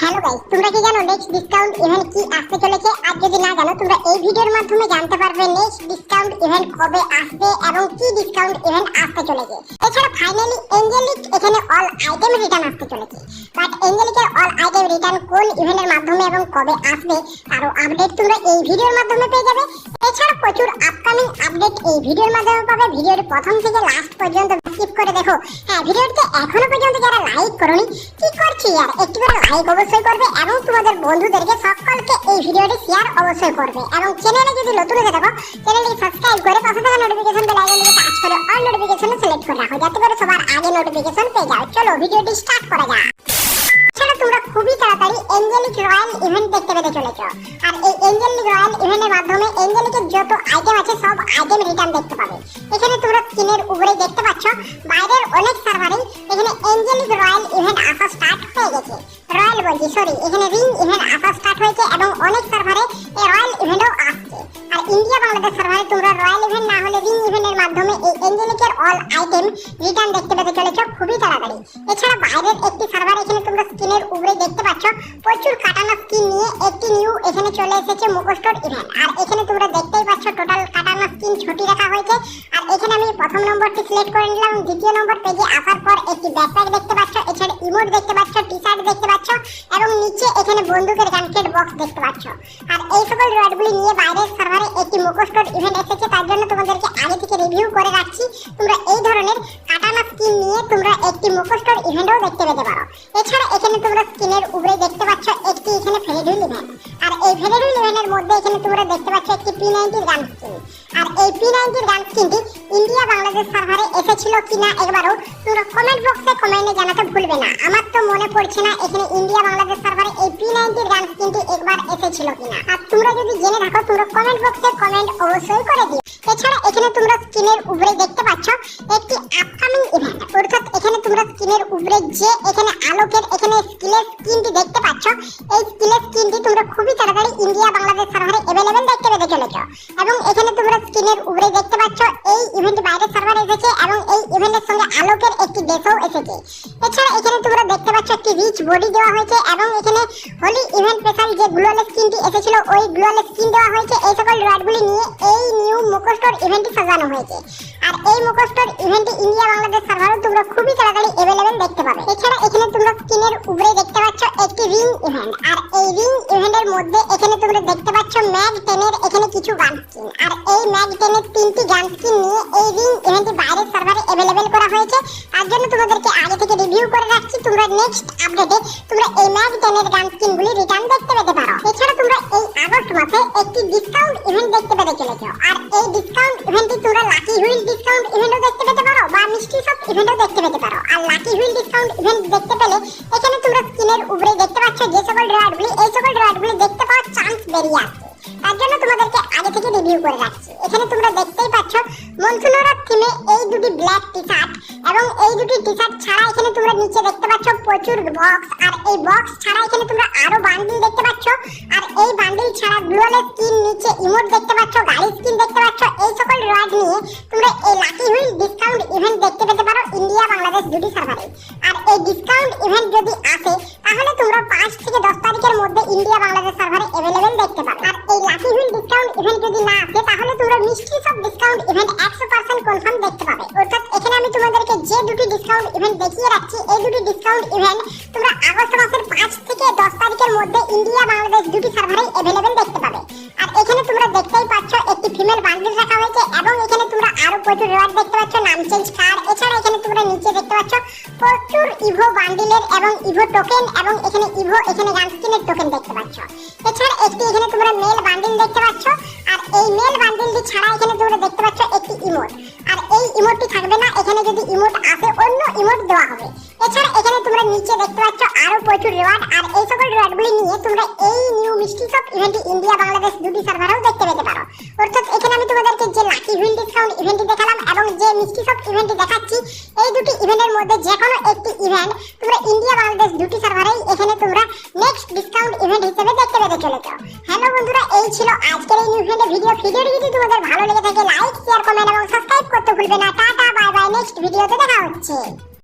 Hello guys, তোমরা কি জানো নেক্সট ডিসকাউন্ট ইভেন্ট কি আসতে চলেছে? আর যদি না জানো, তোমরা এই ভিডিওর মাধ্যমে জানতে পারবে নেক্সট ডিসকাউন্ট ইভেন্ট কবে আসবে এবং কি ডিসকাউন্ট ইভেন্ট আসতে চলেছে। এছাড়া ফাইনালি এঞ্জেলিক এখানে অল আইটেম রিটার্ন আসতে চলেছে। বাট এঞ্জেলিকের অল আইটেম রিটার্ন কোন ইভেন্টের মাধ্যমে এবং কবে আসবে, তারও আপডেট তোমরা এই ভিডিওর মাধ্যমে পেয়ে যাবে। এছাড়া প্রচুর আপকামিং আপডেট এই ভিডিওর মাধ্যমে পাবে। ভিডিওর প্রথম থেকে লাস্ট পর্যন্ত স্কিপ করে দেখো। হ্যাঁ ভিডিওটিতে এখনও পর্যন্ত যারা লাইক করোনি, কি করছি আর? একটি করে লাইক অবশ্যই করবে এবং তোমাদের বন্ধুদেরকে সকলকে এই ভিডিওটি শেয়ার অবশ্যই করবে। এবং চ্যানেলে যদি নতুন হয়ে থাকো চ্যানেলটি সাবস্ক্রাইব করে পাশে থাকা নোটিফিকেশন বেল আইকনটিকে টাচ করে অল নোটিফিকেশন সিলেক্ট করে রাখো, যাতে করে সবার আগে নোটিফিকেশন পেয়ে যাও। চলো, ভিডিওটি স্টার্ট করা যাক। তাড়াতাড়ি এঞ্জেলিক রয়্যাল ইভেন্ট দেখতে পেতে চলেছো। আর এই এঞ্জেলিক রয়্যাল ইভেন্টের মাধ্যমে এঞ্জেলিকের যত আইটেম আছে, সব আইটেম রিটার্ন দেখতে পাবে। এখানে তোমরা স্ক্রিনের উপরে দেখতে পাচ্ছ, বাইরের অনেক সার্ভারেই এখানে এঞ্জেলিক রয়্যাল ইভেন্ট আসা স্টার্ট হয়ে গেছে। রয়্যাল বলছি সরি এখানে রিং ইভেন্ট আসা স্টার্ট হয়েছে এবং অনেক সার্ভারে এই রয়্যাল ইভেন্টও আসছে। আর ইন্ডিয়া বাংলাদেশ সার্ভারে তোমরা রয়্যাল ইভেন্ট না হলে রিং ইভেন্টের মাধ্যমে এই এঞ্জেলিকের অল আইটেম রিটার্ন দেখতে পেতে চলেছো খুবই তাড়াতাড়ি। এছাড়া বাইরের একটি সার্ভার এখানে তোমরা স্ক্রিনের উপরে দেখতে পাচ্ছ প্রচুর কাটানো স্কিন নিয়ে একটি নিউ এখানে চলে এসেছে মুখোশটোর ইভেন্ট আর এখানে তোমরা দেখতেই পাচ্ছ টোটাল কাটানো স্কিন ছুটি রাখা হয়েছে। আর এখানে আমি প্রথম নম্বরটি সিলেক্ট করে নিলাম, দ্বিতীয় নম্বর পেজে আসার পর একটি ব্যাকপ্যাক দেখতে পাচ্ছ, এছাড়া ইমোট দেখতে পাচ্ছ টি শার্ট দেখতে পাচ্ছ, এবং নিচে এখানে বন্দুকের গানকেট বক্স দেখতে পাচ্ছ। আর এই সকল রডগুলি নিয়ে বাইরের সার্ভারে একটি মুখোশটোর ইভেন্ট এসেছে, তার জন্য তোমাদেরকে আগে থেকে রিভিউ করে রাখছি। তোমরা এই ধরনের কাটানা স্কিন নিয়ে তোমরা একটি মুখোশটোর ইভেন্টও দেখতে পেতে পারো। এছাড়া এখানে তোমরা স্ক্রিনের উপরে দেখতে পাচ্ছ একটি এখানে ফেরিডুল ইভেন্ট। আর এই ফেরিডুল ইভেন্টের মধ্যে এখানে তোমরা দেখতে পাচ্ছ একটি পি নাইনটির গান স্কিন আর এই পি নাইনটির গান স্কিনটি ইন্ডিয়া বাংলাদেশ সার্ভারে এসেছিল কিনা একবারও তোমরা কমেন্ট বক্সে কমেন্টে জানাতে ভুলবে না। আমার তো মনে পড়ছে না এখানে ইন্ডিয়া বাংলাদেশ সার্ভারে এই পি নাইনটির গান স্কিনটি একবার এসেছিল কিনা। আর তোমরা যদি জেনে থাকো, তোমরা কমেন্ট বক্সে কমেন্ট অবশ্যই করে দিও। এছাড়া এখানে তোমরা স্ক্রিনের উপরে দেখতে পাচ্ছ একটি আপকামিং উপরে যে এখানে আলোকের এখানে স্কিলের স্কিনটি দেখতে পাচ্ছ, এই স্কিলের স্কিনটি তোমরা খুবই তাড়াতাড়ি ইন্ডিয়া বাংলাদেশ সার্ভারে অ্যাভেলেবেল দেখতে পেতে চলেছ। এবং এখানে তোমরা স্কিনের উপরে দেখতে পাচ্ছ এই ইভেন্ট বাইরের সার্ভারে এসেছে এবং এই ইভেন্টের সঙ্গে আলোকের একটি ড্রেসও এসেছে। এছাড়া এখানে তোমরা দেখতে পাচ্ছ একটি রিচ বডি দেওয়া হয়েছে এবং এখানে হোলি ইভেন্ট স্পেশাল যে গ্লোয়াল স্কিনটি এসেছিল, ওই গ্লোয়াল স্কিন দেওয়া হয়েছে। এই সকল রডগুলি নিয়ে এই নিউ মুখোশটোর ইভেন্টটি সাজানো হয়েছে। আর এই মুখোশটোর ইভেন্টটি ইন্ডিয়া বাংলাদেশ সার্ভারে তোমরা খুবই তাড়াতাড়ি অ্যাভেলেবেল দেখতে পাবে। এছাড়া এখানে তোমরা স্ক্রিনের উপরে দেখতে পাচ্ছ একটি রিং ইভেন্ট আর এই রিং ইভেন্টের মধ্যে এখানে তোমরা দেখতে পাচ্ছ ম্যাগ টেনের এখানে কিছু গান স্কিন আর এই ম্যাগ টেনের তিনটি গান স্কিন নিয়ে এই রিং ইভেন্টটি বাইরের সার্ভারে অ্যাভেলেবেল করা হয়েছে। তার জন্য তোমাদেরকে আগে থেকে রিভিউ করে রাখছি। তোমরা নেক্সট আপডেটে তোমরা এই ম্যাগ টেনের গান স্কিনগুলি রিটার্ন দেখতে পেতে পারো। এছাড়া তোমরা এই আগস্ট মাসে একটি ডিসকাউন্ট ইভেন্ট দেখতে পেতে চলেছো। আর এই ডিসকাউন্ট ইভেন্টটি তোমরা লাকি হুইল ডিসকাউন্ট ইভেন্টও দেখতে পেতে পারো বা মিষ্টি সব ইভেন্টও দেখতে পেতে পারো। আর লাকি হুইল ডিসকাউন্ট ইভেন্ট দেখতে পেলে এখানে তোমরা স্ক্রিনের উপরে দেখতে পাচ্ছ যে সকল রিওয়ার্ডগুলি এই সকল রিওয়ার্ডগুলি দেখতে পাওয়ার চান্স বেরিয়ে আসছে। তার জন্য তোমাদেরকে আগে থেকে রিভিউ করে রাখছি। এখানে তোমরা দেখতেই পাচ্ছ মনসুনোরা থিমে এই দুটি ব্ল্যাক টি শার্ট এবং এই দুটি টি শার্ট ছাড়া এখানে তোমরা নিচে দেখতে পাচ্ছ প্রচুর বক্স আর এই বক্স ছাড়া এখানে তোমরা আরও বান্ডিল দেখতে পাচ্ছ, আর এই বান্ডিল ছাড়া গ্লোয়ালের স্কিন নিচে ইমোট দেখতে পাচ্ছ গাড়ি স্কিন দেখতে পাচ্ছ, এই সকল রিওয়ার্ড নিয়ে তোমরা এই লাকি হুইল ডিসকাউন্ট ইভেন্ট দেখতে পেতে পারো ইন্ডিয়া বাংলাদেশ দুটি সার্ভারে আর এই ডিসকাউন্ট ইভেন্ট যদি আসে, তাহলে তোমরা পাঁচ থেকে দশ তারিখের মধ্যে ইন্ডিয়া বাংলাদেশ সার্ভারে অ্যাভেলেবেল দেখতে পাবে আর লাকি হুইল ডিসকাউন্ট ইভেন্ট যদি না আসে, তাহলে তোমরা মিষ্টি সব ডিসকাউন্ট ইভেন্ট একশো পার্সেন্ট কনফার্ম দেখতে পাবে। অর্থাৎ এখানে আমি তোমাদেরকে যে দুটি ডিসকাউন্ট ইভেন্ট দেখিয়ে রাখছি, এই দুটি ডিসকাউন্ট ইভেন্ট তোমরা আগস্ট মাসের পাঁচ থেকে দশ তারিখের মধ্যে ইন্ডিয়া বাংলাদেশ দুটি সার্ভারে অ্যাভেলেবেল দেখতে পাবে। আর এখানে তোমরা দেখতেই পাচ্ছ, একটি ফিমেল বান্ডিল রাখা হয়েছে, এবং এখানে তোমরা আরও প্রচুর রিওয়ার্ড দেখতে পাচ্ছ, নাম চেঞ্জ কার্ড এছাড়া এখানে নিচে দেখতে পাচ্ছ, প্রচুর ইভো বান্ডিলের এবং ইভো টোকেন এবং এখানে ইভো, এখানে গান স্কিনের টোকেন দেখতে পাচ্ছ। এছাড়া একটি এখানে তোমরা মেল বান্ডিল দেখতে পাচ্ছ, আর এই মেল বান্ডিলটি ছাড়া এখানে তোমরা দেখতে পাচ্ছ একটি ইমোট। আর এই ইমোটটি থাকবে না, এখানে যদি ইমোট আসে, অন্য ইমোট দেওয়া হবে। এছাড়া এখানে তোমরা নিচে দেখতে পাচ্ছ আরও প্রচুর রিওয়ার্ড, আর এই সকল রিওয়ার্ডগুলি নিয়ে তোমরা এই নিউ মিষ্টি সব ইভেন্টটি ইন্ডিয়া, বাংলাদেশ দুটি সার্ভারেও দেখতে পেতে পারো। অর্থাৎ এখানে আমি যে লাকি হুইল ডিসকাউন্ট ইভেন্টটি দেখালাম এবং যে মিষ্টি সব ইভেন্টটি দেখাচ্ছি, এই দুটি ইভেন্টের মধ্যে যে কোনো একটি ইভেন্ট তোমরা ইন্ডিয়া বাংলাদেশ দুটি সার্ভারেই এখানে তোমরা নেক্সট ডিসকাউন্ট ইভেন্ট হিসেবে দেখতে পেতে চলেছো। হ্যালো বন্ধুরা, এই ছিল আজকের এই নিউজ ভিডিও ভিডিওটি যদি তোমাদের ভালো লেগে থাকে লাইক শেয়ার কমেন্ট এবং সাবস্ক্রাইব করতে ভুলবে না। টাটা বাই বাই নেক্সট ভিডিওতে দেখা হচ্ছে।